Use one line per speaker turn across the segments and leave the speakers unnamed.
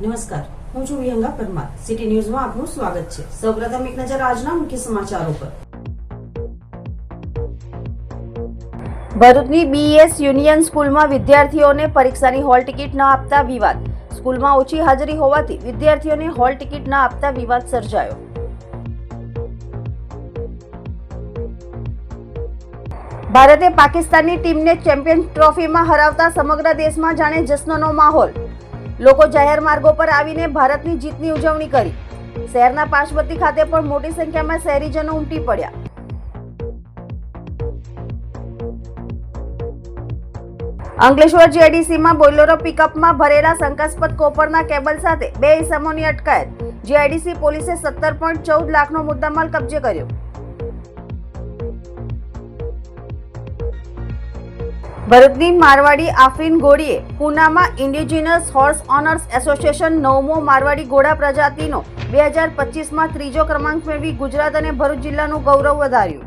નમસ્કાર. હું છું વિહંગા પરમાર. સિટી ન્યૂઝમાં આપનું સ્વાગત છે. સૌપ્રથમ એક નજર આજના મુખ્ય સમાચારો પર.
ભરૂચની બીએસ યુનિયન સ્કૂલમાં વિદ્યાર્થીઓને પરીક્ષાની હોલ ટિકિટ ન આપતા વિવાદ. સ્કૂલમાં ઓછી હાજરી હોવાથી વિદ્યાર્થીઓને હોલ ટિકિટ ન આપતા વિવાદ સર્જાયો. ભારતે પાકિસ્તાનની ટીમને ચેમ્પિયન ટ્રોફીમાં હરાવતા સમગ્ર દેશમાં જાણે જશ્નનો માહોલ. લોકો જાહેર માર્ગો પર આવીને ભારતની જીતની ઉજવણી કરી. શહેરના પાશ્વતી ખાતે પણ મોટી સંખ્યામાં શહેરીજનો ઉમટી પડ્યા. અંકલેશ્વર જીઆઈડીસીમાં બોલેરો પિકઅપમાં ભરેલા શંકાસ્પદ કોપરના કેબલ સાથે બે ઇસમોની અટકાયત. જીઆઈડીસી પોલીસે સત્તર પોઈન્ટ ચૌદ લાખનો મુદ્દામાલ કબજે કર્યો. ભરૂચની મારવાડી આફરીન ગોળીએ પૂનામાં ઇન્ડિજિનસ હોર્સ ઓનર્સ એસોસિએશન નવમો મારવાડી ઘોડા પ્રજાતિનો બે હજાર પચીસમાં ત્રીજો ક્રમાંક મેળવી ગુજરાત અને ભરૂચ જિલ્લાનું ગૌરવ વધાર્યું.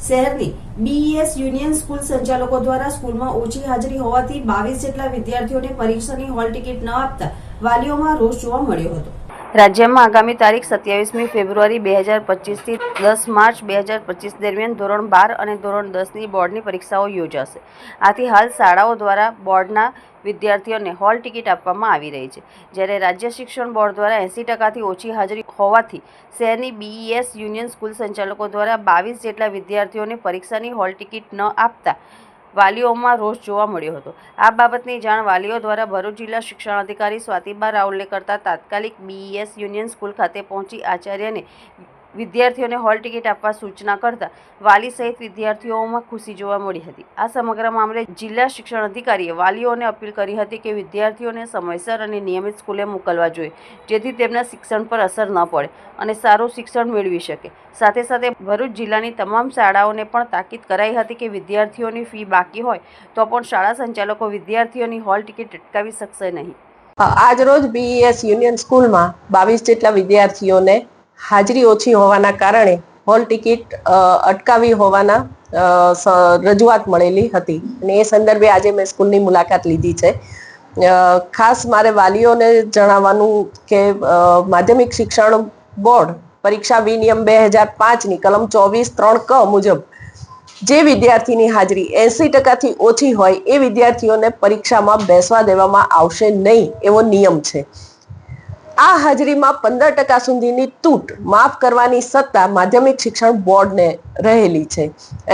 શહેરની બીઈએસ યુનિયન સ્કૂલ સંચાલકો દ્વારા સ્કૂલમાં ઓછી હાજરી હોવાથી બાવીસ જેટલા વિદ્યાર્થીઓને પરીક્ષાની હોલ ટિકિટ ન આપતા વાલીઓમાં રોષ જોવા મળ્યો હતો.
રાજ્યમાં આગામી તારીખ સત્યાવીસમી ફેબ્રુઆરી બે હજાર પચીસથી દસ માર્ચ બે હજાર પચીસ દરમિયાન ધોરણ બાર અને ધોરણ દસની બોર્ડની પરીક્ષાઓ યોજાશે. આથી હાલ શાળાઓ દ્વારા બોર્ડના વિદ્યાર્થીઓને હોલ ટિકિટ આપવામાં આવી રહી છે. જ્યારે રાજ્ય શિક્ષણ બોર્ડ દ્વારા એંસી ટકાથી ઓછી હાજરી હોવાથી શહેરની બીઈએસ યુનિયન સ્કૂલ સંચાલકો દ્વારા બાવીસ જેટલા વિદ્યાર્થીઓને પરીક્ષાની હોલ ટિકિટ ન આપતા વાલીઓમાં રોષ જોવા મળ્યો હતો. આ બાબતની જાણ વાલીઓ દ્વારા ભરૂચ જિલ્લા શિક્ષણ અધિકારી સ્વાતિબા રાઉલને કરતા તાત્કાલિક બીઈએસ યુનિયન સ્કૂલ ખાતે પહોંચી આચાર્યને વિદ્યાર્થીઓને હોલ ટિકિટ આપવા સૂચના કરતા વાલી સહિત વિદ્યાર્થીઓમાં ખુશી જોવા મળી હતી. આ સમગ્ર મામલે જિલ્લા શિક્ષણ અધિકારીએ વાલીઓને અપીલ કરી હતી કે વિદ્યાર્થીઓને સમયસર અને નિયમિત સ્કૂલે મોકલવા જોઈએ, જેથી તેમના શિક્ષણ પર અસર ન પડે અને સારું શિક્ષણ મેળવી શકે. સાથે સાથે ભરૂચ જિલ્લાની તમામ શાળાઓને પણ તાકીદ કરાઈ હતી કે વિદ્યાર્થીઓની ફી બાકી હોય તો પણ શાળા સંચાલકો વિદ્યાર્થીઓની હોલ ટિકિટ અટકાવી શકશે નહીં.
આજરોજ બીએસ યુનિયન સ્કૂલમાં બાવીસ જેટલા વિદ્યાર્થીઓને હાજરી ઓછી હોવાના કારણે હોલ ટિકિટ અટકાવી હોવાના રજૂઆત મળેલી હતી. અને એ સંદર્ભે આજે મેં સ્કૂલની મુલાકાત લીધી છે. ખાસ મારે વાલીઓને જણાવવાનું કે માધ્યમિક શિક્ષણ બોર્ડ પરીક્ષા વિનિયમ બે હજાર પાંચની કલમ ચોવીસ ત્રણ ક મુજબ જે વિદ્યાર્થીની હાજરી એસી ટકાથી ઓછી હોય એ વિદ્યાર્થીઓને પરીક્ષામાં બેસવા દેવામાં આવશે નહીં એવો નિયમ છે. આ હાજરીમાં પંદર ટકા સુધીની તૂટ માફ કરવાની સત્તા માધ્યમિક શિક્ષણ બોર્ડને રહેલી છે.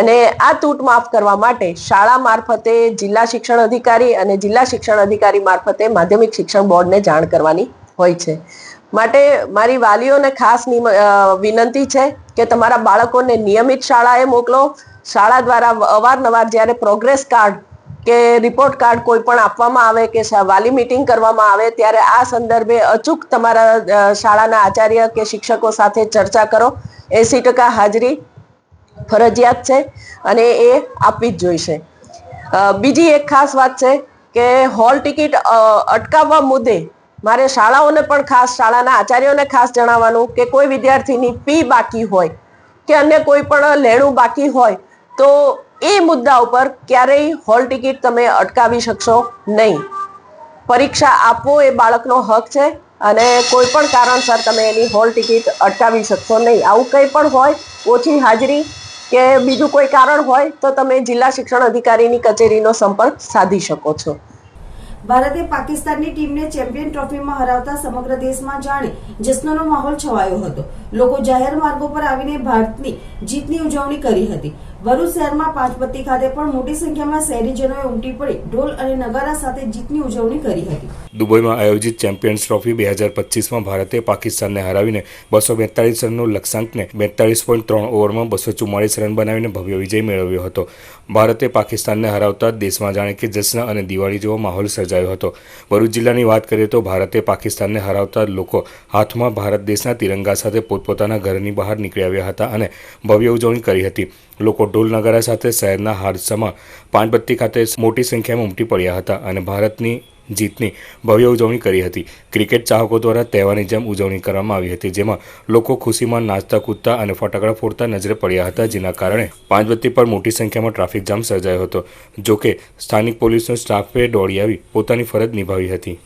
અને આ તૂટ માફ કરવા માટે શાળા મારફતે જિલ્લા શિક્ષણ અધિકારી અને જિલ્લા શિક્ષણ અધિકારી મારફતે માધ્યમિક શિક્ષણ બોર્ડને જાણ કરવાની હોય છે. માટે મારી વાલીઓને ખાસ વિનંતી છે કે તમારા બાળકોને નિયમિત શાળાએ મોકલો. શાળા દ્વારા અવારનવાર જ્યારે પ્રોગ્રેસ કાર્ડ કે રિપોર્ટ કાર્ડ કોઈ પણ આપવામાં આવે કે વાલી મીટિંગ કરવામાં આવે, ત્યારે આ સંદર્ભે અચૂક તમારા શાળાના આચાર્ય કે શિક્ષકો સાથે ચર્ચા કરો. એસી ટકા હાજરી ફરજિયાત છે અને એ આપવી જ જોઈશે. બીજી એક ખાસ વાત છે કે હોલ ટિકિટ અટકાવવા મુદ્દે મારે શાળાઓને પણ ખાસ, શાળાના આચાર્યોને ખાસ જણાવવાનું કે કોઈ વિદ્યાર્થીની ફી બાકી હોય કે અન્ય કોઈ પણ લેણું બાકી હોય તો એ મુદ્દા ઉપર ક્યારેય હોલ ટિકિટ તમે અટકાવી શકશો નહીં. પરીક્ષા આપવો એ બાળકનો હક છે અને કોઈ પણ કારણસર તમે એની હોલ ટિકિટ અટકાવી શકશો નહીં. આવું કંઈ પણ હોય, ઓછી હાજરી કે બીજું કોઈ કારણ હોય, તો તમે જિલ્લા શિક્ષણ અધિકારીની કચેરીનો સંપર્ક સાધી શકો છો.
ભારતે પાકિસ્તાનની ટીમને ચેમ્પિયન ટ્રોફીમાં હરાવતા સમગ્ર દેશમાં જાણે જશ્નનો માહોલ છવાયો હતો. લોકો જાહેર માર્ગો પર આવીને ભારતની જીતની ઉજવણી કરી હતી. ભરૂચ શહેરમાં પાંચપત્તી ખાતે પણ મોટી સંખ્યામાં શહેરીજનોએ ઉમટી પડી. ઢોલ અને નગારા સાથે જીતની ઉજવણી કરી હતી.
દુબઈમાં આયોજિત ચેમ્પિયન્સ ટ્રોફી બે હજાર પચીસમાં ભારતે પાકિસ્તાનને હરાવીને બસો બેતાળીસ રનનો લક્ષ્યાંકને બેતાળીસ પોઈન્ટ ત્રણ ઓવરમાં બસો ચુમ્માળીસ રન બનાવીને ભવ્ય વિજય મેળવ્યો હતો. ભારતે પાકિસ્તાનને હરાવતા દેશમાં જાણે કે જશ્ન અને દિવાળી જેવો માહોલ સર્જાયો હતો. ભરૂચ જિલ્લાની વાત કરીએ તો ભારતે પાકિસ્તાનને હરાવતા લોકો હાથમાં ભારત દેશના તિરંગા સાથે પોતપોતાના ઘરની બહાર નીકળી આવ્યા હતા અને ભવ્ય ઉજવણી કરી હતી. લોકો ઢોલ નગારા સાથે શહેરના હાદસામાં પાનબત્તી ખાતે મોટી સંખ્યામાં ઉમટી પડ્યા હતા અને ભારતની જીતની ભવ્ય ઉજવણી કરી હતી. ક્રિકેટ ચાહકો દ્વારા તહેવારની જેમ ઉજવણી કરવામાં આવી હતી, જેમાં લોકો ખુશીમાં નાચતા, કૂદતા અને ફટાકડા ફોડતા નજરે પડ્યા હતા, જેના કારણે પાંચબત્તી પર મોટી સંખ્યામાં ટ્રાફિક જામ સર્જાયો હતો. જોકે સ્થાનિક પોલીસનો સ્ટાફે દોડી આવી પોતાની ફરજ નિભાવી હતી.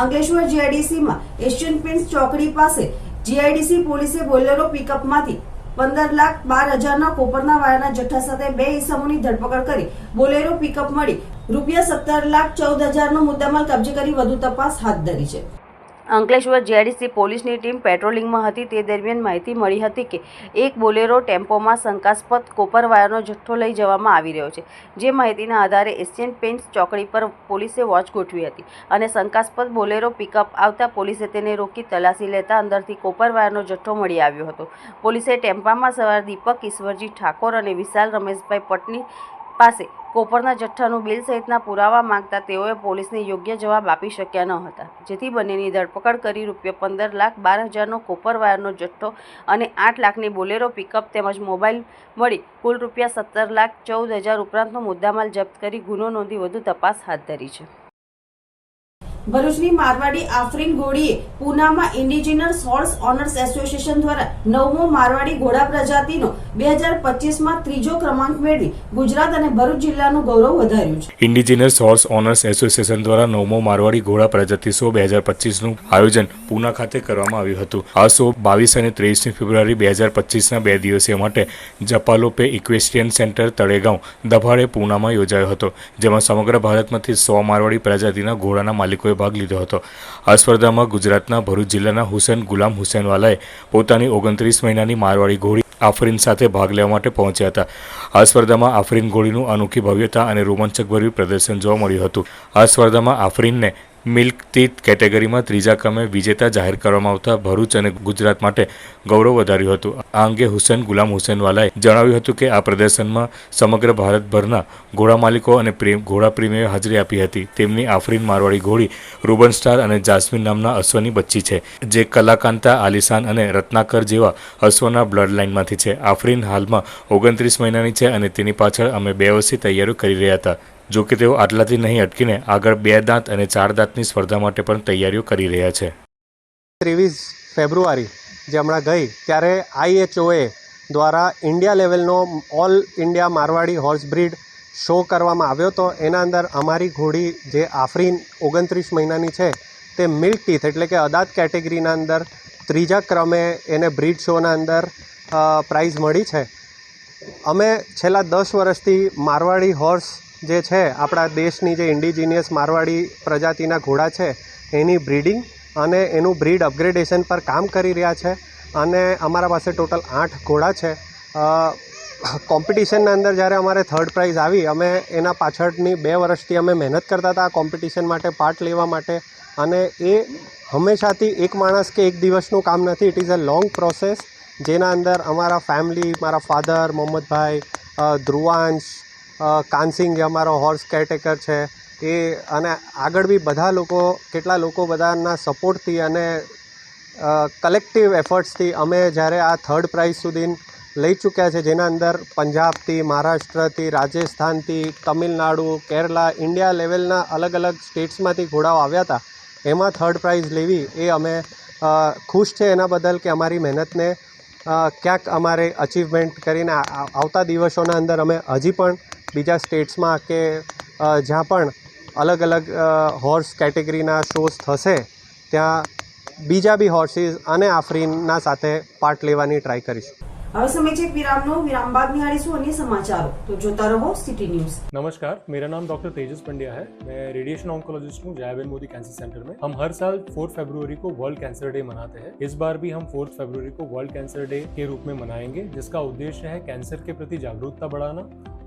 અંકલેશ્વર જીઆઈડીસીમાં એશિયન પેન્ટ્સ ચોકડી પાસે જીઆઈડીસી પોલીસે બોલેરો પિકઅપમાંથી પંદર લાખ બાર હજારના કોપરના વાયરના જથ્થા સાથે બે ઇસમોની ધરપકડ કરી બોલેરો પિકઅપ મળી. રૂપિયા સત્તર લાખ ચૌદ હજારનો મુદ્દામાલ કબજે કરી વધુ તપાસ હાથ ધરી છે.
અંકલેશ્વર જેડીસી પોલીસની ટીમ પેટ્રોલિંગમાં હતી. તે દરમિયાન માહિતી મળી હતી કે એક બોલેરો ટેમ્પોમાં શંકાસ્પદ કોપર વાયરનો જથ્થો લઈ જવામાં આવી રહ્યો છે, જે માહિતીના આધારે એશિયન પેઇન્ટ્સ ચોકડી પર પોલીસે વોચ ગોઠવી હતી અને શંકાસ્પદ બોલેરો પિકઅપ આવતા પોલીસે તેને રોકી તલાશી લેતા અંદરથી કોપર વાયરનો જથ્થો મળી આવ્યો હતો. પોલીસે ટેમ્પામાં સવાર દીપક, ઈશ્વરજી ઠાકોર અને વિશાલ રમેશભાઈ પટની પાસે કોપરના જથ્થાનું બિલ સહિતના પુરાવા માંગતા તેઓએ પોલીસને યોગ્ય જવાબ આપી શક્યા ન હતા. જેથી બંનેની ધરપકડ કરી રૂપિયા પંદર લાખ બાર હજારનો કોપર વાયરનો જથ્થો અને આઠ લાખની બોલેરો પિકઅપ તેમજ મોબાઈલ મળી કુલ રૂપિયા સત્તર લાખ ચૌદ હજાર ઉપરાંતનો મુદ્દામાલ જપ્ત કરી ગુનો નોંધી વધુ તપાસ હાથ ધરી છે.
ભરૂચની મારવાડી આફરીન ઘોડીએ પૂનામાં ઇન્ડિજિનસ હોર્સ ઓનર્સ એસોસિએશન દ્વારા નવમો મારવાડી ઘોડા પ્રજાતિનો બે હજાર પચીસમાં ત્રીજો ક્રમાંક મેળવી ગુજરાત અને ભરૂચ જિલ્લાનું ગૌરવ વધાર્યું છે.
ઇન્ડિજિનસ હોર્સ ઓનર્સ એસોસિએશન દ્વારા નવમો મારવાડી ઘોડા પ્રજાતિ શો બે હજાર પચીસનું આયોજન પૂના ખાતે કરવામાં આવ્યું હતું. આ શો બાવીસ અને ત્રેવીસમી ફેબ્રુઆરી બે હજાર પચીસના બે દિવસીય માટે જપાલોપે ઇક્વેસ્ટ્રિયન સેન્ટર તળેગાંવ દભાડે પૂનામાં યોજાયો હતો, જેમાં સમગ્ર ભારતમાંથી સો મારવાડી પ્રજાતિના ઘોડાના માલિકોએ ભાગ લીધો હતો. આ સ્પર્ધામાં ગુજરાતના ભરૂચ જિલ્લાના હુસેન ગુલામ હુસેનવાલાએ પોતાની ઓગણત્રીસ મહિનાની મારવાડી ઘોડી આફરીન સાથે ભાગ લેવા માટે પહોંચ્યા હતા. આ સ્પર્ધામાં આફરીન ઘોડીનું અનોખી ભવ્યતા અને રોમાંચકભર્યું પ્રદર્શન જોવા મળ્યું હતું. આ સ્પર્ધામાં આફરીનને મિલ્ક ટી કેટેગરીમાં ત્રીજા ક્રમે વિજેતા જાહેર કરવામાં આવતા ભરૂચ અને ગુજરાત માટે ગૌરવ વધાર્યું હતું. આ અંગે હુસેન ગુલામ હુસેનવાલાએ જણાવ્યું હતું કે આ પ્રદર્શનમાં સમગ્ર ભારતભરના ઘોડા માલિકો અને પ્રેમ, ઘોડા પ્રેમીઓએ હાજરી આપી હતી. તેમની આફરીન મારવાડી ઘોડી રૂબન સ્ટાર અને જાસ્મિન નામના અશ્વની બચ્ચી છે, જે કલાકાંતા, આલિશાન અને રત્નાકર જેવા અશ્વના બ્લડ લાઇનમાંથી છે. આફરીન હાલમાં ઓગણત્રીસ મહિનાની છે અને તેની પાછળ અમે બે વર્ષથી તૈયારી કરી રહ્યા હતા. જો કે તેઓ આટલાથી નહીં અટકીને આગળ બે દાંત અને ચાર દાંતની સ્પર્ધા માટે પણ તૈયારીઓ કરી રહ્યા છે.
ત્રેવીસ ફેબ્રુઆરી, જે હમણાં ગઈ, ત્યારે આઈએચઓએ દ્વારા ઇન્ડિયા લેવલનો all India Marwari horse breed show કરવામાં આવ્યો હતો. એના અંદર અમારી ઘોડી જે આફરીન ઓગણત્રીસ મહિનાની છે, તે મિલ્ક ટીથ એટલે કે અદાત કેટેગરીના અંદર ત્રીજા ક્રમે એને બ્રીડ શોના અંદર પ્રાઇઝ મળી છે. અમે છેલ્લા દસ વર્ષથી મારવાડી હોર્સ જે છે, આપણા દેશની જે ઇન્ડિજિનિયસ મારવાડી પ્રજાતિના ઘોડા છે, એની બ્રીડિંગ અને એનું બ્રીડ અપગ્રેડેશન પર કામ કરી રહ્યા છે અને અમારા પાસે ટોટલ આઠ ઘોડા છે. કોમ્પિટિશનના અંદર જ્યારે અમારે થર્ડ પ્રાઇઝ આવી, અમે એના પાછળની બે વર્ષથી અમે મહેનત કરતા હતા આ કોમ્પિટિશન માટે પાર્ટ લેવા માટે અને એ હંમેશાથી એક માણસ કે એક દિવસનું કામ નથી it is a long process જેના અંદર અમારા ફેમિલી મારા ફાધર મોહમ્મદભાઈ ધ્રુવાંશ કાનસિંગ જે અમારો હોર્સ કેરટેકર છે, એ અને આગળ બી બધા લોકો, કેટલા લોકો બધાના સપોર્ટથી અને કલેક્ટિવ એફર્ટ્સથી અમે જ્યારે આ થર્ડ પ્રાઇઝ સુધી લઈ ચૂક્યા છે, જેના અંદર પંજાબથી, મહારાષ્ટ્રથી, રાજસ્થાનથી, તમિલનાડુ, કેરલા, ઇન્ડિયા લેવલના અલગ અલગ સ્ટેટ્સમાંથી ઘોડાઓ આવ્યા હતા, એમાં થર્ડ પ્રાઇઝ લેવી એ અમે ખુશ છે એના બદલ કે અમારી મહેનતને ક્યાંક અમારે અચીવમેન્ટ કરીને આવતા દિવસોના અંદર અમે હજી પણ બીજા સ્ટેટ્સમાં કે જ્યાં પણ અલગ અલગ હોર્સ કેટેગરીના શોઝ થશે, ત્યાં બીજા બી હોર્સીસ અને આફરીનના સાથે પાર્ટ લેવાની ટ્રાય કરીશું.
હવે સમય છે એક વિરામનો વિરામ બાદ નિહાળીશું અન્ય સમાચારો તો જોતા રહો સિટી ન્યૂઝ
नमस्कार मेरा नाम डॉक्टर तेजस पंड्या है मैं रेडिएशन ऑन्कोलॉजिस्ट हूँ जयाबेन मोदी कैंसर सेंटर में हम हर साल 4 फरवरी को वर्ल्ड कैंसर डे मनाते हैं इस बार भी हम 4 फरवरी को वर्ल्ड कैंसर डे के रूप में मनाएंगे जिसका उद्देश्य है कैंसर के प्रति जागरूकता बढ़ाना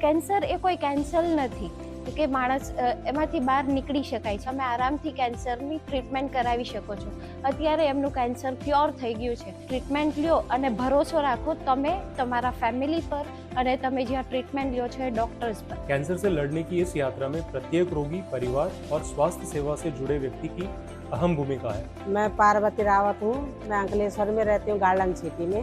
કેન્સર એ કોઈ કેન્સર નથી કે માણસ અ, એમાંથી બહાર નીકળી શકાય છે તમે આરામથી કેન્સરની ટ્રીટમેન્ટ કરાવી શકો છો અત્યારે એમનું કેન્સર ક્યોર થઈ ગયું છે ટ્રીટમેન્ટ લ્યો અને ભરોસો રાખો તમે તમારા ફેમિલી પર અને તમે જ્યાં ટ્રીટમેન્ટ લ્યો છો એ ડૉક્ટર્સ પર
कैंसर से लड़ने की इस यात्रा में प्रत्येक रोगी परिवार और स्वास्थ्य सेवा से जुड़े व्यक्ति की अहम भूमिका है
मैं पार्वती रावत हूँ मैं अंकलेश्वर में रहती हूँ गार्डन सिटी में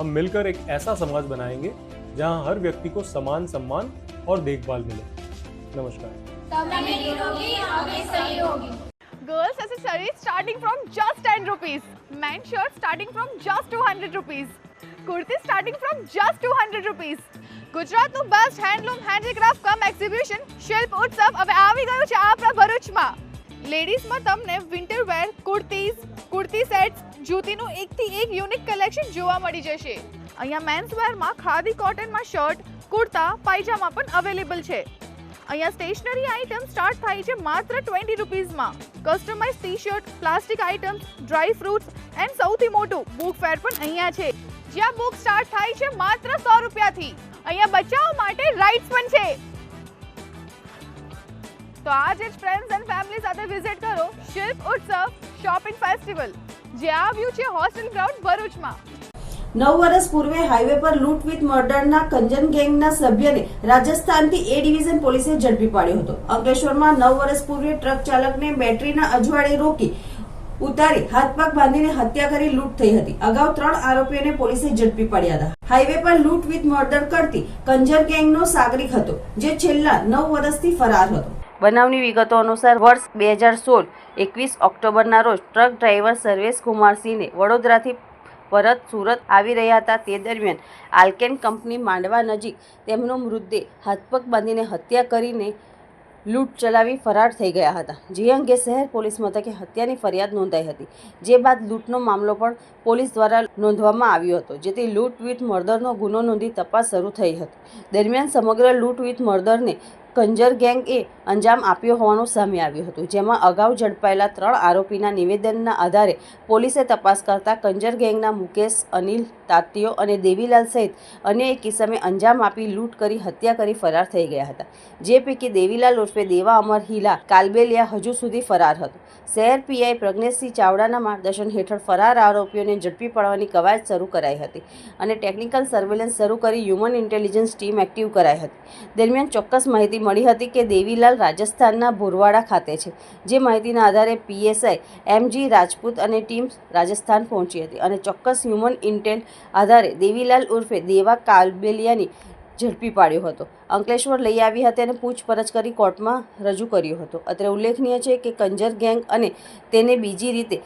हम मिलकर एक ऐसा समाज बनाएंगे जहां हर व्यक्ति को समान सम्मान और देखभाल मिले नमस्कार
Girls accessories starting from just 10 rupees. Men shirts starting from just 200 rupees. Kurti starting from just 200 rupees. ગુજરાતનું best handloom handicraft cum exhibition Shilp Utsav હવે આવી ગયું છે આપણા ભરૂચમાં લેડીઝમાં તમને winter wear kurtis, kurti sets જૂતીનું એકથી એક યુનિક કલેક્શન જોવા મળી જશે. અહીંયા મેન્સ વેરમાં ખાદી કોટનમાં શર્ટ કુર્તા, પાયજામા પણ અવેલેબલ છે. અહીંયા સ્ટેશનરી આઇટમ સ્ટાર્ટ થાય છે માત્ર twenty રૂપીઝમાં customise T shirt plastic items dry fruits and સૌથી મોટું બુક ફેર પણ અહીંયા છે. જ્યાં બુક સ્ટાર્ટ થાય છે માત્ર સો રૂપિયાથી. અહીંયા બચ્ચાઓ માટે રાઇડ્સ પણ છે. તો આજે જ ફ્રેન્ડ્સ એન્ડ ફેમિલી સાથે વિઝિટ કરો શિલ્પ ઉત્સવ શોપિંગ ફેસ્ટિવલ જે આવ્યું છે હોસ્ટેલ ગ્રાઉન્ડ ભરૂચમાં.
નવ વર્ષ પૂર્વે હાઈવે પર લૂંટ વિથ મર્ડરના કંજન ગેંગના સભ્યને રાજસ્થાનથી એ ડિવિઝન પોલીસે ઝડપી પાડ્યો હતો. અંકલેશ્વરમાં નવ વર્ષ પૂર્વે ટ્રક ચાલકને બેટરીના અજવાળે રોકી ઉતારી હાથ પગ બાંધીને હત્યા કરી લૂંટ થઈ હતી. અગાઉ ત્રણ આરોપીઓને પોલીસે ઝડપી પાડ્યા હતા. હાઈવે પર લૂંટ વિથ મર્ડર કરતી કંજર ગેંગનો સાગરિક હતો, જે છેલ્લા નવ વર્ષથી ફરાર હતો.
બનાવની વિગતો અનુસાર વર્ષ બે હજાર સોળ એકવીસ ઓક્ટોબરના રોજ ટ્રક ડ્રાઈવર સર્વેશ કુમારસિંહને વડોદરાથી પરત સુરત આવી રહ્યા હતા. તે દરમિયાન આલ્કેન કંપની માંડવા નજીક તેમનો મૃતદેહ હાથપગ બાંધીને હત્યા કરીને લૂંટ ચલાવી ફરાર થઈ ગયા હતા. જે અંગે શહેર પોલીસ મથકે હત્યાની ફરિયાદ નોંધાઈ હતી. જે બાદ લૂંટનો મામલો પણ પોલીસ દ્વારા નોંધવામાં આવ્યો હતો, જેથી લૂંટ વિથ મર્ડરનો ગુનો નોંધી તપાસ શરૂ થઈ હતી. દરમિયાન સમગ્ર લૂંટ વિથ મર્ડરને કંજર ગેંગે અંજામ આપ્યો હોવાનું સામે આવ્યું હતું, જેમાં અગાઉ ઝડપાયેલા ત્રણ આરોપીના નિવેદનના આધારે પોલીસે તપાસ કરતા કંજર ગેંગના મુકેશ, અનિલ, તાત્યો અને દેવીલાલ સહિત અન્ય એક કિસ્સામે અંજામ આપી લૂંટ કરી હત્યા કરી ફરાર થઈ ગયા હતા. જે પૈકી દેવીલાલ ઉર્ફે દેવા અમર હિલા કાલબેલિયા હજુ સુધી ફરાર હતો. શહેર પીઆઈ પ્રજ્ઞેશસિંહ ચાવડાના માર્ગદર્શન હેઠળ ફરાર આરોપીઓને ઝડપી પાડવાની કવાયત શરૂ કરાઈ હતી અને ટેકનિકલ સર્વેલન્સ શરૂ કરી હ્યુમન ઇન્ટેલિજન્સ ટીમ એક્ટિવ કરાઈ હતી. દરમિયાન ચોક્કસ માહિતી મળી હતી કે દેવીલાલ રાજસ્થાનના ભોરવાડા ખાતે છે. જે માહિતીના આધારે પીએસઆઈ એમજી રાજપૂત અને ટીમ રાજસ્થાન પહોંચી હતી અને ચોક્કસ હ્યુમન ઇન્ટેન્ટ આધારે દેવીલાલ ઉર્ફે દેવા કાલબેલિયાની ઝડપી પાડ્યો હતો. અંકલેશ્વર લઈ આવી હતી અને પૂછપરછ કરી કોર્ટમાં રજૂ કર્યો હતો. અત્રે ઉલ્લેખનીય છે કે કંજર ગેંગ અને તેને બીજી રીતે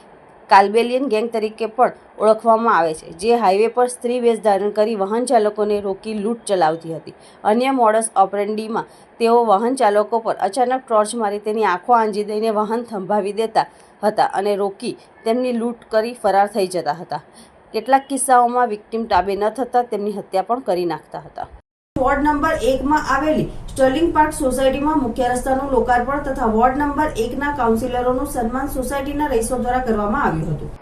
કાલ્બેલિયન ગેંગ તરીકે પણ ઓળખવામાં આવે છે, જે હાઈવે પર સ્ત્રી વેશ ધારણ કરી વાહન ચાલકોને રોકી લૂંટ ચલાવતી હતી. અન્ય મોડસ ઓપરેન્ડીમાં તેઓ વાહન ચાલકો પર અચાનક ટોર્ચ મારી તેની આંખો આંજી દઈને વાહન થંભાવી દેતા હતા અને રોકી તેમની લૂંટ કરી ફરાર થઈ જતા હતા. કેટલાક કિસ્સાઓમાં વિક્ટીમ તાબે ન થતાં તેમની હત્યા પણ કરી નાખતા હતા.
વોર્ડ નંબર એકમાં આવેલી સ્ટર્લિંગ પાર્ક સોસાયટીમાં મુખ્ય રસ્તાનું લોકાર્પણ તથા વોર્ડ નંબર એકના કાઉન્સિલરોનું સન્માન સોસાયટીના રહીશો દ્વારા કરવામાં આવ્યું હતું.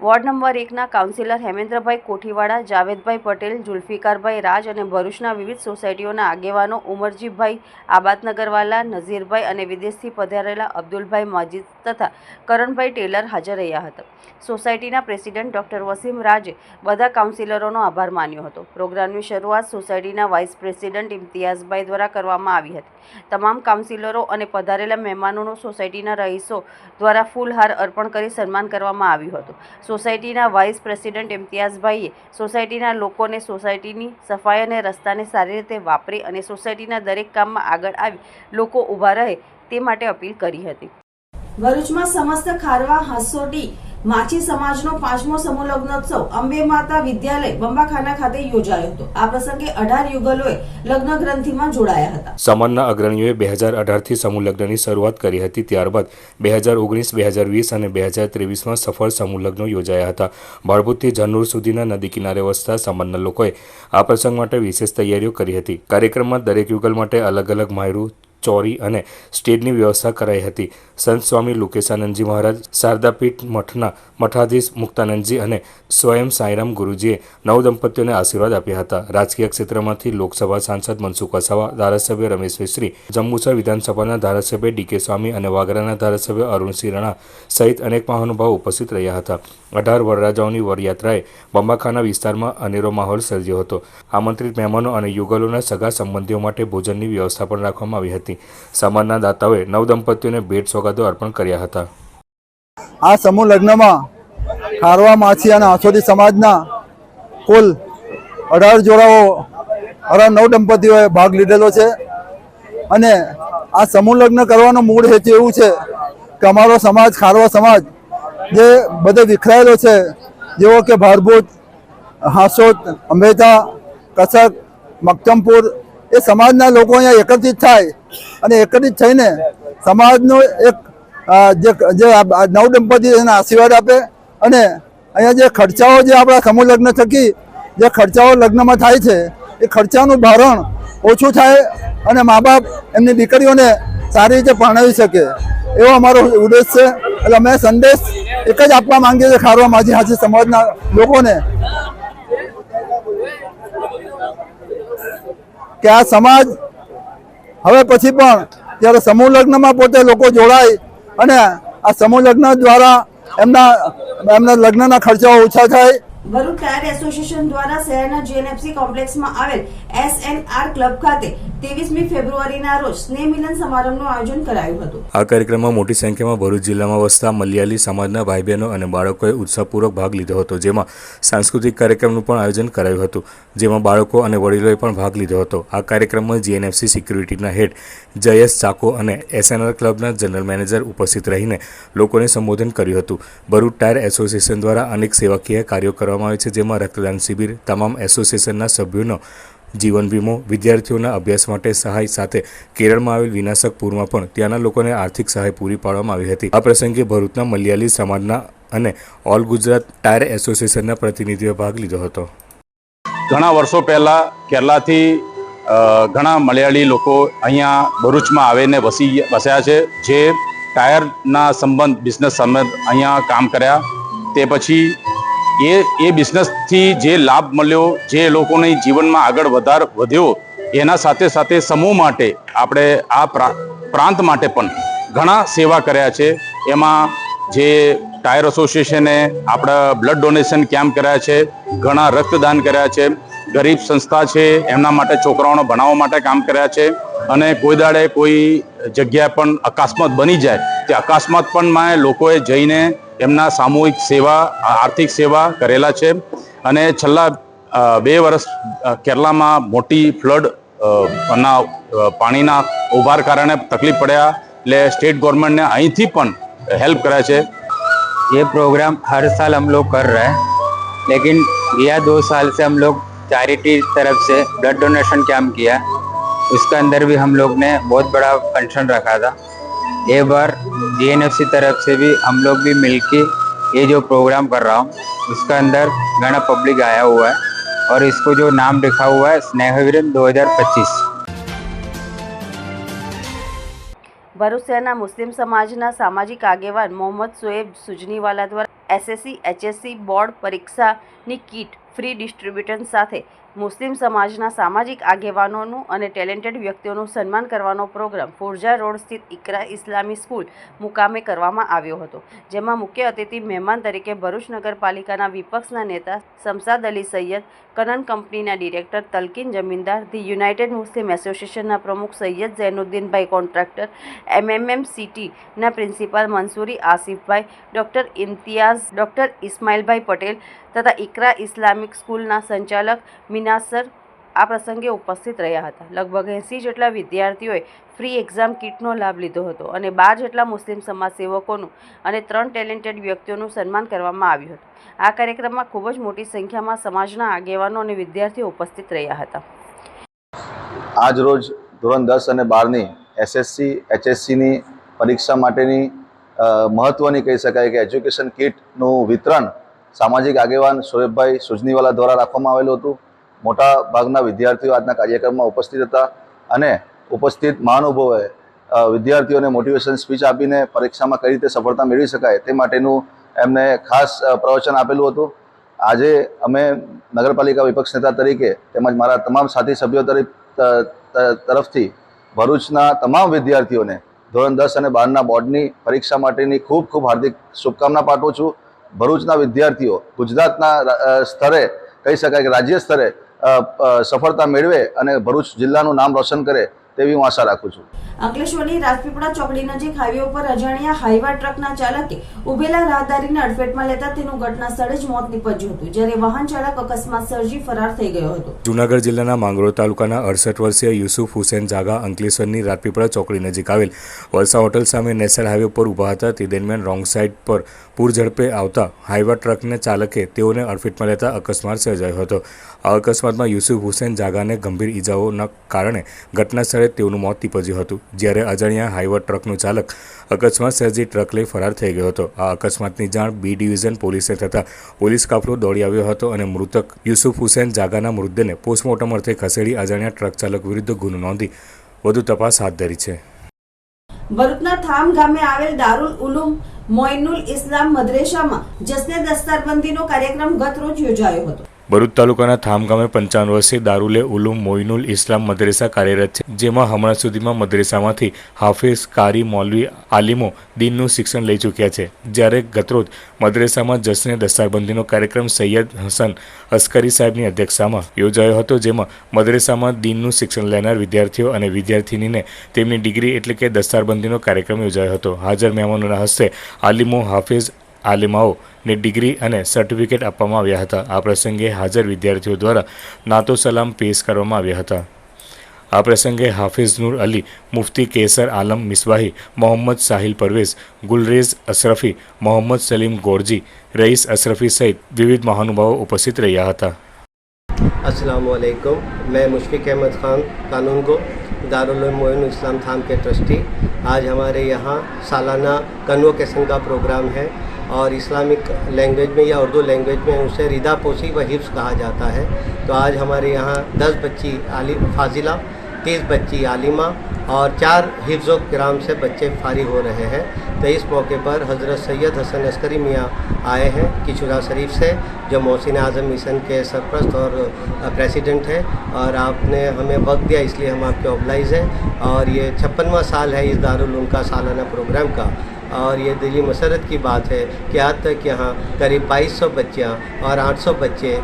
વોર્ડ નંબર એકના કાઉન્સિલર હેમેન્દ્રભાઈ કોઠીવાડા, જાવેદભાઈ પટેલ, જુલ્ફિકારભાઈ રાજ અને ભરૂચના વિવિધ સોસાયટીઓના આગેવાનો ઉમરજીભાઈ આબાદનગરવાલા, નઝીરભાઈ અને વિદેશથી પધારેલા અબ્દુલભાઈ માજીદ તથા કરણભાઈ ટેલર હાજર રહ્યા હતા. સોસાયટીના પ્રેસિડેન્ટ ડોક્ટર વસીમ રાજે બધા કાઉન્સિલરોનો આભાર માન્યો હતો. પ્રોગ્રામની શરૂઆત સોસાયટીના વાઇસ પ્રેસિડેન્ટ ઇમ્તિયાઝભાઈ દ્વારા કરવામાં આવી હતી. તમામ કાઉન્સિલરો અને પધારેલા મહેમાનોનું સોસાયટીના રહીશો દ્વારા ફૂલહાર અર્પણ કરી સન્માન કરવામાં આવ્યું હતું. સોસાયટીના વાઇસ પ્રેસિડેન્ટ ઇમ્તિયાઝભાઈએ સોસાયટીના લોકોને સોસાયટીની સફાઈ અને રસ્તાને સારી રીતે વાપરે અને સોસાયટીના દરેક કામમાં આગળ આવી લોકો ઊભા રહે તે માટે અપીલ કરી હતી.
ભરૂચમાં સમસ્ત ખારવા, હાંસોટી, માછી સમાજનો પાંચમો સમૂહ લગ્નોત્સવ અંબે માતા વિદ્યાલય બંબાખાના ખાતે યોજાયો હતો. આ પ્રસંગે અઢાર યુગલોએ લગ્ન ગ્રંથિમાં જોડાયા હતા.
સમાજના અગ્રણીઓએ બે હજાર અઢારથી સમૂહ લગ્નની શરૂઆત કરી હતી. ત્યારબાદ બે હજાર ઓગણીસ, બે હજાર વીસ અને બે હજાર ત્રેવીસમાં સફળ સમૂહ લગ્નો યોજાયા હતા. બાળભૂતથી જનૂર સુધીના નદી કિનારે વસતા સમાજના લોકોએ આ પ્રસંગ માટે વિશેષ તૈયારીઓ કરી હતી. કાર્યક્રમમાં દરેક યુગલ માટે અલગ અલગ માયરું ચોરી અને સ્ટેજની વ્યવસ્થા કરાઈ હતી. સંત સ્વામી લુકેશાનંદજી મહારાજ, શારદાપીઠ મઠના મઠાધીશ મુક્તાનંદજી અને સ્વયં સાંઈરામ ગુરુજીએ નવ દંપતીઓને આશીર્વાદ આપ્યા હતા. રાજકીય ક્ષેત્રમાંથી લોકસભા સાંસદ મનસુખ વસાવા, ધારાસભ્ય રમેશ મિશ્રી જંબુસર વિધાનસભાના ધારાસભ્ય ડીકે સ્વામી અને વાગરાના ધારાસભ્ય અરુણસિંહ રણા સહિત અનેક મહાનુભાવો ઉપસ્થિત રહ્યા હતા. અઢાર વરરાજાઓની વરયાત્રાએ બંબાખાના વિસ્તારમાં અનેરો માહોલ સર્જ્યો હતો. આમંત્રિત મહેમાનો અને યુગલોના સગા સંબંધીઓ માટે ભોજનની વ્યવસ્થા પણ રાખવામાં આવી હતી. સમાજના દાતાઓએ નવ દંપતીઓને ભેટ સોગાદો અર્પણ કર્યા હતા.
આ સમૂહ લગ્નમાં ખારવા, માછી અને આસોદી સમાજના કુલ અઢાર જોડાઓ, અઢાર નવ દંપતીઓએ ભાગ લીધેલો છે. અને આ સમૂહ લગ્ન કરવાનો મૂળ હેતુ એવું છે કે અમારો સમાજ, ખારવા સમાજ, જે બધે વિખરાયેલો છે, જેવો કે ભારભૂત, હાંસોદ અંબેજા કસક મક્તમપુર એ સમાજના લોકો અહીંયા એકત્રિત થાય અને એકત્રિત થઈને સમાજનો એક જે નવ દંપતી એને આશીર્વાદ આપે અને અહીંયા જે ખર્ચાઓ જે આપણા સમૂહ લગ્ન થકી જે ખર્ચાઓ લગ્નમાં થાય છે, એ ખર્ચાનું ભારણ ઓછું થાય અને મા બાપ એમની દીકરીઓને સારી રીતે ભણાવી શકે. એવો અમારો ઉદ્દેશ છે. એટલે અમે સંદેશ એક જ આપવા માંગીએ છીએ ખારવા માજી હાજી સમાજના લોકોને. કે આ સમાજ હવે પછી પણ જ્યારે સમૂહ લગ્નમાં પોતે લોકો જોડાય અને આ સમૂહ લગ્ન દ્વારા એમના એમના લગ્નના ખર્ચાઓ ઓછા થાય
ભરૂચ ટાયર એસોસિએશન દ્વારા શહેરના જીએનએફસી કોમ્પ્લેક્સમાં આવેલ એસએનઆર ક્લબ ખાતે ત્રેવીસમી ફેબ્રુઆરીના રોજ સ્નેહ સમારંભનું આયોજન કરાયું હતું.
આ કાર્યક્રમમાં મોટી સંખ્યામાં ભરૂચ જિલ્લામાં વસતા મલયાલી સમાજના ભાઈ બહેનો અને બાળકોએ ઉત્સાહપૂર્વક ભાગ લીધો હતો, જેમાં સાંસ્કૃતિક કાર્યક્રમનું પણ આયોજન કરાયું હતું, જેમાં બાળકો અને વડીલોએ પણ ભાગ લીધો હતો. આ કાર્યક્રમમાં જીએનએફસી સિક્યુરિટીના હેડ જયેશ ચાકો અને એસએનઆર ક્લબના જનરલ મેનેજર ઉપસ્થિત રહીને લોકોને સંબોધન કર્યું હતું. ભરૂચ ટાયર એસોસિએશન દ્વારા અનેક સેવાકીય કાર્યો કરવામાં આવે છે, જેમાં રક્તદાન શિબિર, તમામ એસોસિએશનના સભ્યોનો જીવન વીમો, વિદ્યાર્થીઓના અભ્યાસ માટે સહાય સાથે કેરળમાં આવેલ વિનાશક પૂરમાં પણ ત્યાંના લોકોને આર્થિક સહાય પૂરી પાડવામાં આવી હતી. આ પ્રસંગે ભરૂચના મલયાલી સમાજના અને ઓલ ગુજરાત ટાયર એસોસિએશનના પ્રતિનિધિઓએ ભાગ લીધો હતો.
ઘણા વર્ષો પહેલાં કેરલાથી ઘણા મલયાળી લોકો અહીંયા ભરૂચમાં આવીને વસી, વસ્યા છે. જે ટાયરના સંબંધ બિઝનેસ સંબંધ અહીંયા કામ કર્યા. તે પછી એ એ બિઝનેસથી જે લાભ મળ્યો, જે લોકોને જીવનમાં આગળ વધાર વધ્યો, એના સાથે સાથે સમૂહ માટે આપણે આ પ્રા- પ્રાંત માટે પણ ઘણા સેવા કર્યા છે. એમાં જે ટાયર એસોસિએશને આપણા બ્લડ ડોનેશન કેમ્પ કર્યા છે, ઘણા રક્તદાન કર્યા છે, ગરીબ સંસ્થા છે, એમના માટે છોકરાઓને ભણાવવા માટે કામ કર્યા છે અને કોઈ દાડે કોઈ જગ્યાએ પણ અકસ્માત બની જાય, તે અકસ્માત પણ લોકોએ જઈને એમના સામૂહિક સેવા આર્થિક સેવા કરેલા છે અને છેલ્લા અ, બે વર્ષ અ, કેરલામાં મોટી ફ્લડ ના અ, પાણીના ઉભાર કારણે તકલીફ પડ્યા એટલે સ્ટેટ ગવર્મેન્ટને અહીંથી પણ હેલ્પ કરે છે
ये प्रोग्राम हर साल हम लोग कर रहे हैं लेकिन गया दो साल से हम लोग चैरिटी तरफ से ब्लड डोनेशन कैम्प किया उसके अंदर भी हम लोग ने बहुत बड़ा फंक्शन रखा था ये बार डीएनएफसी तरफ से भी हम लोग भी मिलके ये जो प्रोग्राम कर रहा हूँ उसका अंदर घना पब्लिक आया हुआ है और इसको जो नाम लिखा हुआ है स्नेहवीरन 2025
ભરૂચ શહેરના મુસ્લિમ સમાજના સામાજિક આગેવાન મોહમ્મદ સોએબ સુજનીવાલા દ્વારા એસએસસી એચએસસી બોર્ડ પરીક્ષાની કીટ ફ્રી ડિસ્ટ્રીબ્યુશન સાથે મુસ્લિમ સમાજના સામાજિક આગેવાનોનું અને ટેલેન્ટેડ વ્યક્તિઓનું સન્માન કરવાનો પ્રોગ્રામ ફોરજા રોડ સ્થિત ઇકરા ઇસ્લામી સ્કૂલ મુકામે કરવામાં આવ્યો હતો, જેમાં મુખ્ય અતિથિ મહેમાન તરીકે ભરૂચ નગરપાલિકાના વિપક્ષના નેતા શમસાદ અલી સૈયદ, કનન કંપનીના director Talkin Jamindar, the United Muslim એસોસિએશનના પ્રમુખ સૈયદ ઝેનુદ્દીનભાઈ કોન્ટ્રાક્ટર એમએમએમ સિટીના principal Mansuri આસિફભાઈ, doctor Imtiyaz, doctor ઇસ્માઇલભાઈ પટેલ તથા ઇકરા ઇસ્લામિક સ્કૂલના સંચાલક મિનાસર આ પ્રસંગે ઉપસ્થિત રહ્યા હતા. લગભગ એંસી જેટલા વિદ્યાર્થીઓએ ફ્રી એક્ઝામ કિટનો લાભ લીધો હતો અને બાર જેટલા મુસ્લિમ સમાજ સેવકોનું અને ત્રણ ટેલેન્ટેડ વ્યક્તિઓનું સન્માન કરવામાં આવ્યું હતું. આ કાર્યક્રમમાં ખૂબ જ મોટી સંખ્યામાં સમાજના આગેવાનો અને વિદ્યાર્થીઓ ઉપસ્થિત રહ્યા હતા.
આજ રોજ ધોરણ દસ અને બારની એસએસસી એચએસસીની પરીક્ષા માટેની મહત્ત્વની કહી શકાય કે એજ્યુકેશન કિટનું વિતરણ સામાજિક આગેવાન શોએબભાઈ સુજનીવાલા દ્વારા રાખવામાં આવેલું હતું. મોટા ભાગના વિદ્યાર્થીઓ આજના કાર્યક્રમમાં ઉપસ્થિત હતા અને ઉપસ્થિત મહાનુભાવોએ વિદ્યાર્થીઓને મોટિવેશન સ્પીચ આપીને પરીક્ષામાં કઈ રીતે સફળતા મેળવી શકાય તે માટેનું એમને ખાસ પ્રવચન આપેલું હતું. આજે અમે નગરપાલિકા વિપક્ષ નેતા તરીકે તેમજ મારા તમામ સાથી સભ્યો તરફથી ભરૂચના તમામ વિદ્યાર્થીઓને ધોરણ દસ અને બારના બોર્ડની પરીક્ષા માટેની ખૂબ ખૂબ હાર્દિક શુભકામના પાઠવું છું. ભરૂચના વિદ્યાર્થીઓ, ગુજરાતના સ્તરે, કહી શકાય કે રાજ્ય સ્તરે સફળતા મેળવે અને ભરૂચ જિલ્લાનું નામ રોશન કરે તેવી હું આશા રાખું છું.
અંકલેશ્વરની રાજપીપળા ચોકડી નજીક હાઈવે ઉપર અજાણ્યા હાઈવા ટ્રકના ચાલકે ઉભેલા રાહદારીને અડફેટમાં લેતા તેનું ઘટના સ્થળે જ મોત નીપજ્યું હતું જ્યારે વાહન ચાલક અકસ્માત સર્જી ફરાર થઈ ગયો હતો.
જૂનાગઢ જિલ્લાના માંગરોળ તાલુકાના અડસઠ વર્ષીય યુસુફ હુસેન જાગા અંકલેશ્વરની રાજપીપળા ચોકડી નજીક આવેલ. વલસા હોટલ સામે નેશનલ હાઈવે પર ઊભા હતા તે દરમિયાન રોંગ સાઈડ પર પૂર ઝડપે આવતા હાઈવા ટ્રકને ચાલકે તેઓને અડફેટમાં લેતા અકસ્માત સર્જાયો હતો. આ અકસ્માતમાં યુસુફ હુસેન જાગાને ગંભીર ઈજાઓના કારણે ઘટના સ્થળે તેઓનું મોત નીપજ્યું હતું. જ્યારે અજાણ્યા હાઇવે ટ્રકનો ચાલક અકસ્માત સર્જી ટ્રક લઈ ફરાર થઈ ગયો હતો. આ અકસ્માતની જાણ બી ડિવિઝન પોલીસે થતાં પોલીસ કાફલો દોડી આવ્યો હતો અને મૃતક યુસુફ હુસેન જાગાના મૃતદેહને પોસ્ટમોર્ટમ અર્થે ખસેડી અજાણ્યા ટ્રક ચાલક વિરુદ્ધ ગુનો નોંધી વધુ તપાસ હાથ ધરી છે.
ભરૂચના થામ ગામે આવેલ દારૂલ ઉલુમ મોઇનુલ ઇસ્લામ મદ્રેસામાં જશ્ને દસ્તારબંધીનો કાર્યક્રમ ગત રોજ યોજાયો હતો.
ભરૂચ તાલુકાના થામ ગામે પંચાવન વર્ષીય દારૂલે ઉલુમ મોઇનુલ ઇસ્લામ મદ્રેસા કાર્યરત છે, જેમાં હમણાં સુધીમાં મદ્રેસામાંથી હાફિઝ કારી મૌલવી આલિમો દિનનું શિક્ષણ લઈ ચૂક્યા છે. જ્યારે ગતરોજ મદ્રેસામાં જશ્ને દસ્તારબંધીનો કાર્યક્રમ સૈયદ હસન અસ્કરી સાહેબની અધ્યક્ષતામાં યોજાયો હતો, જેમાં મદ્રેસામાં દિનનું શિક્ષણ લેનાર વિદ્યાર્થીઓ અને વિદ્યાર્થિનીને તેમની ડિગ્રી એટલે કે દસ્તારબંધીનો કાર્યક્રમ યોજાયો હતો. હાજર મહેમાનોના હસ્તે આલિમો, હાફિઝ આલિમાઓને ડિગ્રી અને સર્ટિફિકેટ આપવામાં આવ્યા હતા આ પ્રસંગે હાજર વિદ્યાર્થીઓ દ્વારા નાતો સલામ પેશ કરવામાં આવ્યા હતા આ પ્રસંગે હાફિઝ નૂર અલી મુફતી કેસર આલમ મિસબાહી મોહમ્મદ સાહિલ પરવેઝ ગુલરેઝ અશરફી મોહમ્મદ સલીમ ગોરજી રઈસ અશરફી સહિત વિવિધ મહાનુભાવો ઉપસ્થિત રહ્યા હતા
अस्सलाम वालेकुम मैं मुशफ़िक अहमद ख़ान कानून को दारुल मोइन इस्लाम थाम के ट्रस्टी आज हमारे यहाँ सालाना कन्वोकेशन का प्रोग्राम है और इस्लामिक लैंग्वेज में या उर्दू लैंग्वेज में उसे रिदा पोसी व हिफ्स कहा जाता है। तो आज हमारे यहाँ दस बच्ची आलि, फाजिला, तीस बच्ची आलिमा और चार हिफ्ज़ कराम से बच्चे फारिग हो रहे हैं। तो इस मौके पर हज़रत सैयद हसन अस्करी मियाँ आए हैं किशुरा शरीफ से, जो मोहसिन आज़म मिशन के सरप्रस्त और प्रेसिडेंट हैं और आपने हमें वक्त दिया, इसलिए हम आपके ऑबलाइज हैं। और ये छप्पनवा साल है इस दारुल का सालाना प्रोग्राम का। और ये दिली मसरत की बात है कि आज तक यहाँ करीब 2200 बच्चियाँ और 800 बच्चे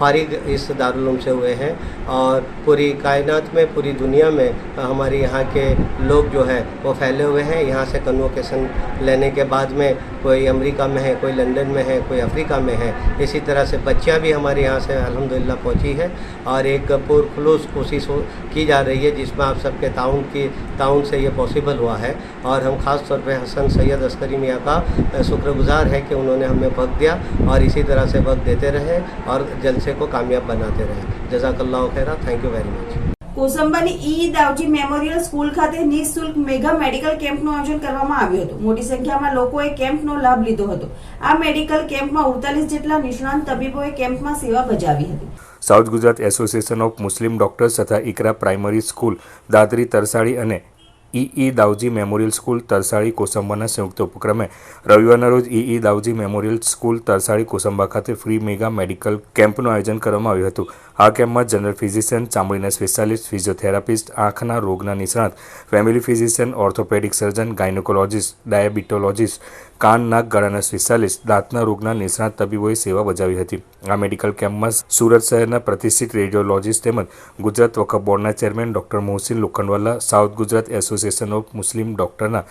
फारिग इस दारुल उलूम से हुए हैं और पूरी कायनात में, पूरी दुनिया में हमारे यहाँ के लोग जो है वो फैले हुए हैं। यहाँ से कन्वोकेशन लेने के बाद में कोई अमेरिका में है, कोई लंदन में है, कोई अफ्रीका में है, इसी तरह से बच्चियाँ भी हमारे यहाँ से अल्हम्दुलिल्लाह पहुँची है और एक पुरखलूस कोशिश की जा रही है जिसमें आप सबके ताउन की, ताउन से ये पॉसिबल हुआ है और हम ख़ास तौर पे हसन सैयद अस्करी मियाँ का अ, शुक्रगुजार है कि उन्होंने हमें वक्त दिया और इसी तरह से वक्त देते रहे और जलसे को कामयाब बनाते रहे जजाकल्ला Khaira thank you very much
કોસંબાની E Davji memorial school ખાતે નિઃશુલ્ક મેગા મેડિકલ કેમ્પનું આયોજન કરવામાં આવ્યું હતું મોટી સંખ્યામાં લોકોએ કેમ્પનો લાભ લીધો હતો આ મેડિકલ કેમ્પમાં ઉડતાલીસ જેટલા નિષ્ણાંત તબીબોએ કેમ્પમાં સેવા બજાવી હતી
South Gujarat Association of Muslim Doctors તથા ઇકરા પ્રાઇમરી સ્કૂલ દાદરી તરસાડી અને ઈ દાવજી મેમોરિયલ સ્કૂલ, તરસાળી કોસંબાના સંયુક્ત ઉપક્રમે. રવિવારના રોજ ઈ દાવજી મેમોરિયલ સ્કૂલ, તરસાળી કોસંબા ખાતે ફ્રી મેગા મેડિકલ કેમ્પનું આયોજન કરવામાં આવ્યું હતું. આ કેમ્પમાં જનરલ ફિઝિશિયન, ચામડીના સ્પેશિયાલિસ્ટ, ફિઝિયોથેરાપિસ્ટ, આંખના રોગના નિષ્ણાત, family physician, orthopaedic surgeon, gynaecologist, diabetologist કાન નાક ગળાના સ્પેશિયાલિસ્ટ દાંતના રોગના નિષ્ણાત તબીબોએ સેવા બજાવી હતી. આ મેડિકલ કેમ્પમાં સુરત શહેરના પ્રતિષ્ઠિત રેડિયોલોજીસ્ટ તેમજ ગુજરાત વકફ બોર્ડના chairman doctor Mohsin Lokhandwala south Gujarat association of Muslim ડોક્ટરના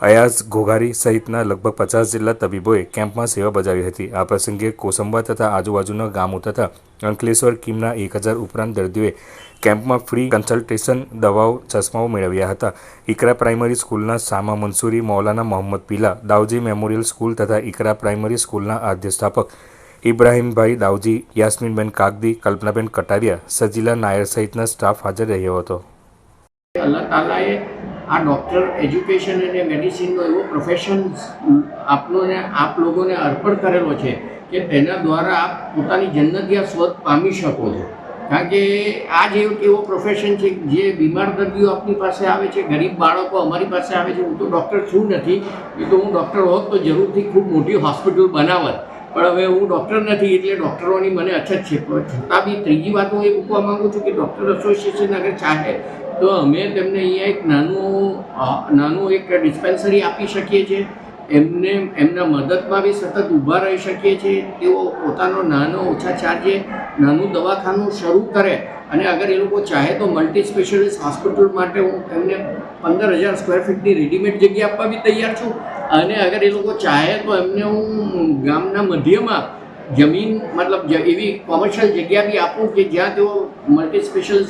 Ayaz Ghoghari સહિતના લગભગ પચાસ જેટલા તબીબોએ કેમ્પમાં સેવા બજાવી હતી. આ પ્રસંગે કોસંબા તથા આજુબાજુના ગામો તથા અંકલેશ્વર કીમના એક હજાર ઉપરાંત દર્દીઓએ કેમ્પમાં ફ્રી કન્સલ્ટેશન દવાઓ, ચશ્માઓ મેળવ્યા હતા. ઇકરા પ્રાઇમરી સ્કૂલના સામા મંસૂરી, મૌલાના મોહમ્મદ પીલા, દાઉજી મેમોરિયલ સ્કૂલ તથા ઇકરા પ્રાઇમરી સ્કૂલના આધ્યસ્થાપક ઇબ્રાહીમભાઈ દાઉજી, યાસ્મીનબેન કાગદી, કલ્પનાબેન કટારિયા, સજીલા નાયર સહિતના સ્ટાફ હાજર રહ્યો હતો.
અલ્લાહ તાલાએ આ ડૉક્ટર એજ્યુકેશન અને મેડિસિનનો એવો પ્રોફેશન આપનોને, આપ લોકોને અર્પણ કરેલો છે કે તેના દ્વારા આપ પોતાની જન્નતિયા સ્વત પામી શકો છો. કારણ કે આ જ એક એવો પ્રોફેશન છે જે બીમાર દર્દીઓ આપની પાસે આવે છે, ગરીબ બાળકો અમારી પાસે આવે છે. હું તો ડૉક્ટર છું નથી, એ તો હું ડૉક્ટર હોત તો જરૂરથી ખૂબ મોટી હોસ્પિટલ બનાવત. પણ હવે હું ડૉક્ટર નથી એટલે ડૉક્ટરોની મને અછત છે. પણ છતાં બી ત્રીજી વાત હું એ મૂકવા માગું છું કે ડૉક્ટર એસોસિએશન અગર ચાહે તો અમે તેમને અહીંયા એક નાનું નાનું એક ડિસ્પેન્સરી આપી શકીએ છીએ. એમને, એમના મદદમાં બી સતત ઊભા રહી શકીએ છીએ. તેઓ પોતાનો નાનો ઓછા ચાર્જે નાનું દવાખાનું શરૂ કરે અને અગર એ લોકો ચાહે તો મલ્ટી સ્પેશિયાલિસ્ટ હોસ્પિટલ માટે હું એમને પંદર હજાર સ્ક્વેર ફીટની રેડીમેડ જગ્યા આપવા બી તૈયાર છું. અને અગર એ લોકો ચાહે તો એમને હું ગામના મધ્યમાં જમીન, મતલબ એવી કોમર્શિયલ જગ્યા બી આપું કે જ્યાં તેઓ મલ્ટી સ્પેશિયલ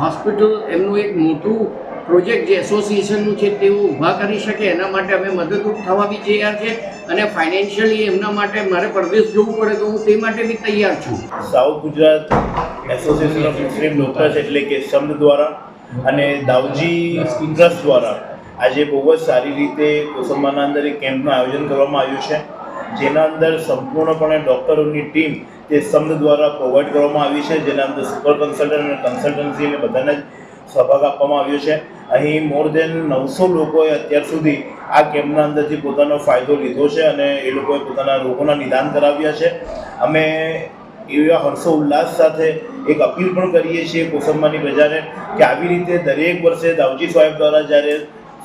હોસ્પિટલ એમનું એક મોટું પ્રોજેક્ટ જે એસોસિએશનનું છે તેઓ ઊભા કરી શકે. એના માટે અમે મદદરૂપ થવા બી તૈયાર છે અને ફાઇનાન્શિયલી એમના માટે મારે પરદેશ જવું પડે તો હું તે માટે બી તૈયાર છું.
South Gujarat association of Muslim doctors એટલે કે સંઘ દ્વારા અને દાવજી ટ્રસ્ટ દ્વારા આજે બહુ જ સારી રીતે કોસંબાના અંદર એક કેમ્પનું આયોજન કરવામાં આવ્યું છે. જેના અંદર સંપૂર્ણપણે ડૉક્ટરોની ટીમ તે સંઘ દ્વારા પ્રોવાઈડ કરવામાં આવી છે. જેના અંદર સુપર કન્સલ્ટન્ટ અને કન્સલ્ટન્સી અને બધાને સહભાગ આપવામાં આવ્યો છે. અહીં મોર દેન નવસો લોકોએ અત્યાર સુધી આ કેમ્પના અંદરથી પોતાનો ફાયદો લીધો છે અને એ લોકોએ પોતાના રોગોના નિદાન કરાવ્યા છે. અમે એવા હર્ષો ઉલ્લાસ સાથે એક અપીલ પણ કરીએ છીએ કોસંબાની પ્રજાને કે આવી રીતે દરેક વર્ષે દાવજી સાહેબ દ્વારા જ્યારે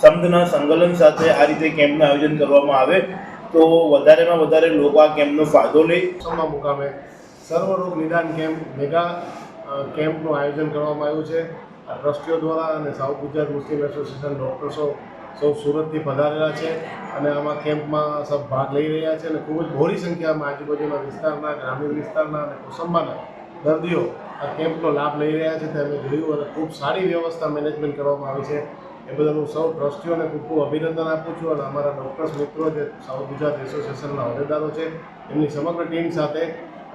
સમદના સંકલન સાથે આ રીતે કેમ્પનું આયોજન કરવામાં આવે, તો વધારેમાં વધારે લોકો આ કેમ્પનો ફાયદો લે.
સમા મુકામે સર્વરોગ નિદાન કેમ્પ, મેગા કેમ્પનું આયોજન કરવામાં આવ્યું છે. આ ટ્રસ્ટીઓ દ્વારા અને સાઉથ ગુજરાત મુસ્લિમ એસોસિએશન ડૉક્ટર્સો સૌ સુરતથી પધારેલા છે અને આમાં કેમ્પમાં સૌ ભાગ લઈ રહ્યા છે અને ખૂબ જ ભોરી સંખ્યામાં આજુબાજુના વિસ્તારના, ગ્રામીણ વિસ્તારના અને કુસંબાના દર્દીઓ આ કેમ્પનો લાભ લઈ રહ્યા છે. તે અમે જોયું અને ખૂબ સારી વ્યવસ્થા મેનેજમેન્ટ કરવામાં આવી છે. એ બદલ હું સૌ ટ્રસ્ટીઓને ખૂબ ખૂબ અભિનંદન આપું છું અને અમારા ડૉક્ટર્સ મિત્રો જે સાઉથ ગુજરાત એસોસિએશનના હોદ્દેદારો છે એમની સમગ્ર ટીમ સાથે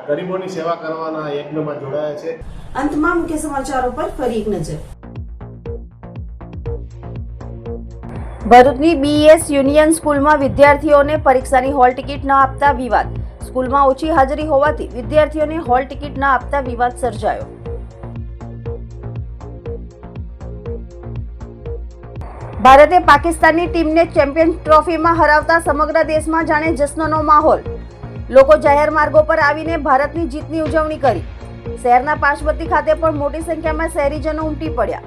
ગરીબોની સેવા કરવાના યજ્ઞમાં જોડાયા છે.
અંતમાં મુખ્ય સમાચારો પર ફરી એક નજર.
ભરૂચની બીએસ યુનિયન સ્કૂલમાં વિદ્યાર્થીઓને પરીક્ષાની હોલ ટિકિટ ન આપતા વિવાદ. સ્કૂલમાં ઓછી હાજરી હોવાથી વિદ્યાર્થીઓને હોલ ટિકિટ ન આપતા વિવાદ સર્જાયો. ભારતે પાકિસ્તાનની ટીમને ચેમ્પિયન ટ્રોફીમાં હરાવતા સમગ્ર દેશમાં જાણે જશ્નનો માહોલ. લોકો જાહેર માર્ગો પર આવીને ભારતની જીતની ઉજવણી કરી. શહેરના પાશવતી ખાતે પણ મોટી સંખ્યામાં શહેરીજનો ઉમટી પડ્યા.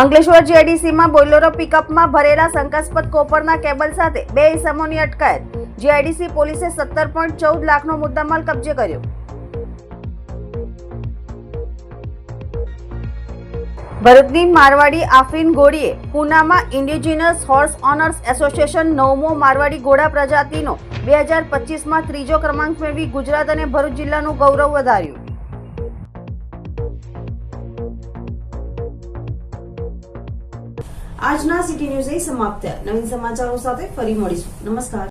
અંકલેશ્વર જીઆઈડીસીમાં બોલેરો પિકઅપમાં ભરેલા શંકાસ્પદ કોપરના કેબલ સાથે બે ઇસમોની અટકાયત. જેઆઈડીસી પોલીસે સત્તર પોઈન્ટ ચૌદ લાખનો મુદ્દામાલ કબજે કર્યો. ભરૂચની મારવાડી આફરીન ગોળીએ પૂનામાં ઇન્ડિજિનસ હોર્સ ઓનર્સ એસોસિએશન નવમો મારવાડી ઘોડા પ્રજાતિનો બે હજાર પચીસમાં ત્રીજો ક્રમાંક મેળવી ગુજરાત અને ભરૂચ જિલ્લાનું ગૌરવ વધાર્યું.
આજના સિટી ન્યૂઝ સમાપ્ત નવીન સમાચારો સાથે ફરી મળીશું. નમસ્કાર.